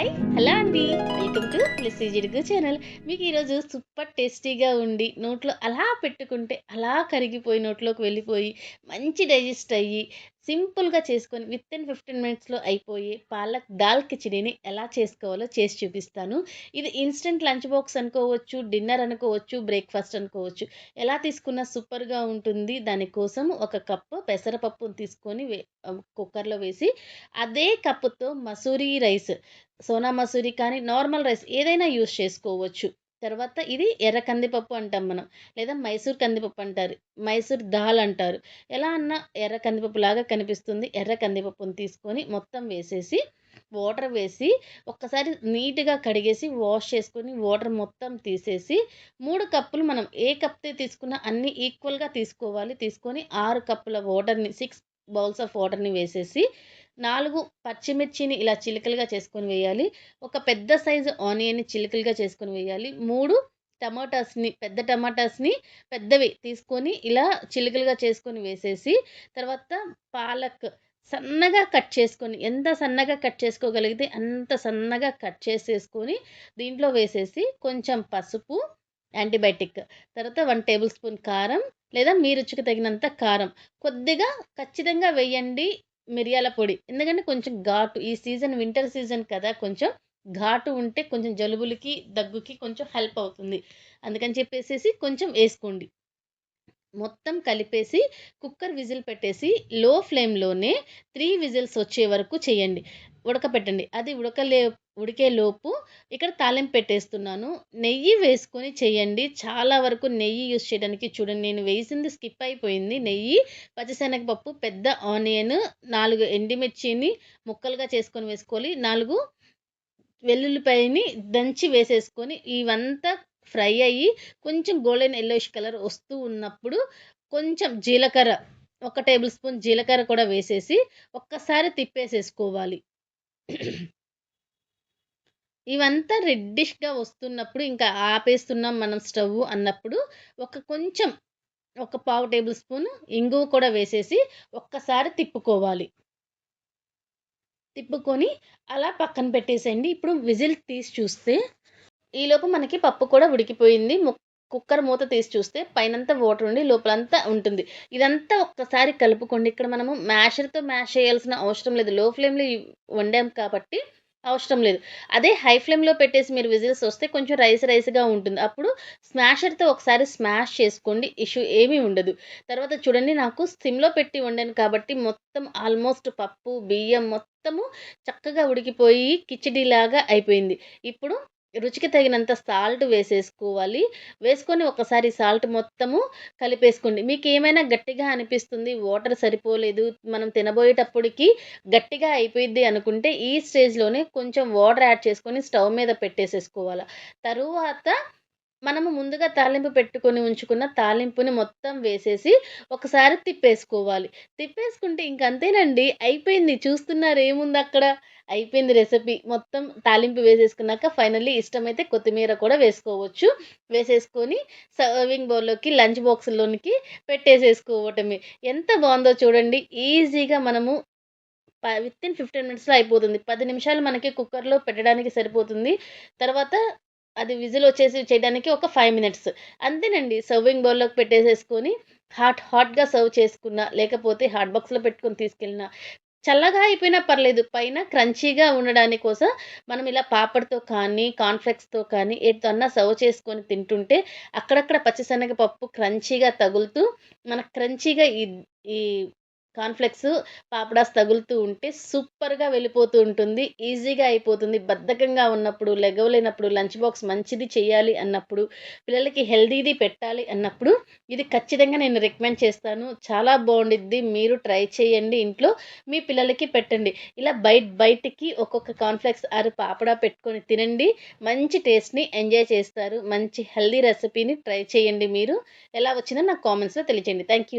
Hi hello అండి. Welcome to plus జిడుగు channel. మీకు ఈరోజు సూపర్ టేస్టీగా ఉండి నోట్లో అలా పెట్టుకుంటే అలా కరిగిపోయి నోట్లోకి వెళ్ళిపోయి మంచి డైజెస్ట్ అయ్యి సింపుల్గా చేసుకొని విత్ ఇన్ ఫిఫ్టీన్ మినిట్స్లో అయిపోయి పాలక్ దాల్ కిచడీని ఎలా చేసుకోవాలో చేసి చూపిస్తాను. ఇది ఇన్స్టెంట్ లంచ్ బాక్స్ అనుకోవచ్చు డిన్నర్ అనుకోవచ్చు బ్రేక్ఫాస్ట్ అనుకోవచ్చు. ఎలా తీసుకున్నా సూపర్గా ఉంటుంది. దానికోసం ఒక కప్పు పెసరపప్పును తీసుకొని కుక్కర్లో వేసి అదే కప్పుతో మసూరి రైస్ సోనా మసూరి కానీ నార్మల్ రైస్ ఏదైనా యూస్ చేసుకోవచ్చు. తర్వాత ఇది ఎర్ర కందిపప్పు అంటాం మనం. లేదా మైసూర్ కందిపప్పు అంటారు. మైసూర్ దాల్ అంటారు. ఎలా అన్నా ఎర్ర కందిపప్పు లాగా కనిపిస్తుంది. ఎర్ర కందిపప్పుని తీసుకొని మొత్తం వేసేసి వాటర్ వేసి ఒక్కసారి నీట్గా కడిగేసి వాష్ చేసుకొని వాటర్ మొత్తం తీసేసి మూడు కప్పులు మనం ఏ కప్తో తీసుకున్నా అన్ని ఈక్వల్గా తీసుకోవాలి. తీసుకొని ఆరు కప్పుల వాటర్ని సిక్స్ బౌల్స్ ఆఫ్ వాటర్ని వేసేసి నాలుగు పచ్చిమిర్చిని ఇలా చిలుకలుగా చేసుకొని వేయాలి. ఒక పెద్ద సైజు ఆనియన్ని చిలుకలుగా చేసుకొని వేయాలి. మూడు టమాటాస్ని పెద్ద టమాటాస్ని పెద్దవి తీసుకొని ఇలా చిలుకలుగా చేసుకొని వేసేసి తర్వాత పాలక్ సన్నగా కట్ చేసుకొని ఎంత సన్నగా కట్ చేసుకోగలిగితే అంత సన్నగా కట్ చేసేసుకొని దీంట్లో వేసేసి కొంచెం పసుపు యాంటీబయాటిక్ తర్వాత వన్ టేబుల్ స్పూన్ కారం లేదా మీ రుచికి తగినంత కారం. కొద్దిగా ఖచ్చితంగా వేయండి. మిరియాల పొడి. ఎందుకంటే కొంచెం ఘాటు ఈ సీజన్ వింటర్ సీజన్ కదా కొంచెం ఘాటు ఉంటే కొంచెం జలుబులకి దగ్గుకి కొంచెం హెల్ప్ అవుతుంది. అందుకని చెప్పేసి కొంచెం వేసుకోండి. మొత్తం కలిపేసి కుక్కర్ విజిల్ పెట్టేసి లో ఫ్లేమ్లోనే త్రీ విజిల్స్ వచ్చే వరకు చేయండి. ఉడకపెట్టండి. అది ఉడకలే ఉడికే లోపు ఇక్కడ తాలింపు పెట్టేస్తున్నాను. నెయ్యి వేసుకొని చేయండి. చాలా వరకు నెయ్యి యూస్ చేయడానికి చూడండి. నేను వేసింది స్కిప్ అయిపోయింది. నెయ్యి పచ్చిశనగపప్పు పెద్ద ఆనియన్ నాలుగు ఎండిమిర్చిని ముక్కలుగా చేసుకొని వేసుకోవాలి. నాలుగు వెల్లుల్లిపాయని దంచి వేసేసుకొని ఇవంతా ఫ్రై అయ్యి కొంచెం గోల్డెన్ ఎల్లోయిష్ కలర్ వస్తూ ఉన్నప్పుడు కొంచెం జీలకర్ర ఒక టేబుల్ స్పూన్ జీలకర్ర కూడా వేసేసి ఒక్కసారి తిప్పేసేసుకోవాలి. ఇవంతా రెడ్డిష్గా వస్తున్నప్పుడు ఇంకా ఆపేస్తున్నాం మనం స్టవ్ అన్నప్పుడు ఒక కొంచెం ఒక పావు టేబుల్ స్పూన్ ఇంగువ కూడా వేసేసి ఒక్కసారి తిప్పుకోవాలి. తిప్పుకొని అలా పక్కన పెట్టేసేయండి. ఇప్పుడు విజిల్ తీసి చూస్తే ఈలోపు మనకి పప్పు కూడా ఉడికిపోయింది. కుక్కర్ మూత తీసి చూస్తే పైనంతా వాటర్ ఉండి లోపలంతా ఉంటుంది. ఇదంతా ఒక్కసారి కలుపుకోండి. ఇక్కడ మనము మ్యాషర్తో మ్యాష్ చేయాల్సిన అవసరం లేదు. లో ఫ్లేమ్లో వండాం కాబట్టి అవసరం లేదు. అదే హై ఫ్లేమ్లో పెట్టేసి మీరు విజిల్స్ వస్తే కొంచెం రైస్ రైస్గా ఉంటుంది. అప్పుడు స్మాషర్తో ఒకసారి స్మాష్ చేసుకోండి. ఇష్యూ ఏమీ ఉండదు. తర్వాత చూడండి నాకు సిమ్లో పెట్టి వండాను కాబట్టి మొత్తం ఆల్మోస్ట్ పప్పు బియ్యం మొత్తము చక్కగా ఉడికిపోయి కిచిడీలాగా అయిపోయింది. ఇప్పుడు రుచికి తగినంత సాల్ట్ వేసేసుకోవాలి. వేసుకొని ఒకసారి సాల్ట్ మొత్తము కలిపేసుకోండి. మీకు ఏమైనా గట్టిగా అనిపిస్తుంది వాటర్ సరిపోలేదు మనం తినబోయేటప్పటికి గట్టిగా అయిపోయింది అనుకుంటే ఈ స్టేజ్లోనే కొంచెం వాటర్ యాడ్ చేసుకొని స్టవ్ మీద పెట్టేసేసుకోవాలి. తరువాత మనము ముందుగా తాలింపు పెట్టుకొని ఉంచుకున్న తాలింపుని మొత్తం వేసేసి ఒకసారి తిప్పేసుకోవాలి. తిప్పేసుకుంటే ఇంకంతేనండి అయిపోయింది. చూస్తున్నారు ఏముంది అక్కడ? అయిపోయింది రెసిపీ. మొత్తం తాలింపు వేసేసుకున్నాక ఫైనల్లీ ఇష్టమైతే కొత్తిమీర కూడా వేసుకోవచ్చు. వేసేసుకొని సర్వింగ్ బౌల్లోకి లంచ్ బాక్స్లోనికి పెట్టేసేసుకోవటమే. ఎంత బాగుందో చూడండి. ఈజీగా మనము విత్ ఇన్ ఫిఫ్టీన్ మినిట్స్లో అయిపోతుంది. పది నిమిషాలు మనకి కుక్కర్లో పెట్టడానికి సరిపోతుంది. తర్వాత అది విజిల్ వచ్చేసి చేయడానికి ఒక ఫైవ్ మినిట్స్. అంతేనండి సర్వింగ్ బౌల్లోకి పెట్టేసేసుకొని హాట్ హాట్గా సర్వ్ చేసుకున్న లేకపోతే హాట్ బాక్స్లో పెట్టుకొని తీసుకెళ్ళిన చల్లగా అయిపోయినా పర్లేదు. పైన క్రంచీగా ఉండడాని కోసం మనం ఇలా పాపడ్తో కానీ కాన్ఫ్లెక్స్తో కానీ ఏదన్నా సర్వ్ చేసుకొని తింటుంటే అక్కడక్కడ పచ్చిశనగపప్పు క్రంచీగా తగులుతూ మనకు క్రంచీగా ఈ ఈ కాన్ఫ్లెక్స్ పాపడాస్ తగులుతూ ఉంటే సూపర్గా వెళ్ళిపోతూ ఉంటుంది. ఈజీగా అయిపోతుంది. బద్ధకంగా ఉన్నప్పుడు లెగవలేనప్పుడు లంచ్ బాక్స్ మంచిది చేయాలి అన్నప్పుడు పిల్లలకి హెల్దీది పెట్టాలి అన్నప్పుడు ఇది ఖచ్చితంగా నేను రికమెండ్ చేస్తాను. చాలా బాగుండిద్ది. మీరు ట్రై చేయండి ఇంట్లో. మీ పిల్లలకి పెట్టండి. ఇలా బయట బయటికి ఒక్కొక్క కాన్ఫ్లెక్స్ ఆరు పాపడా పెట్టుకొని తినండి. మంచి టేస్ట్ని ఎంజాయ్ చేస్తారు. మంచి హెల్దీ రెసిపీని ట్రై చేయండి మీరు. ఎలా వచ్చిందో నాకు కామెంట్స్లో తెలియచేయండి థ్యాంక్ యూ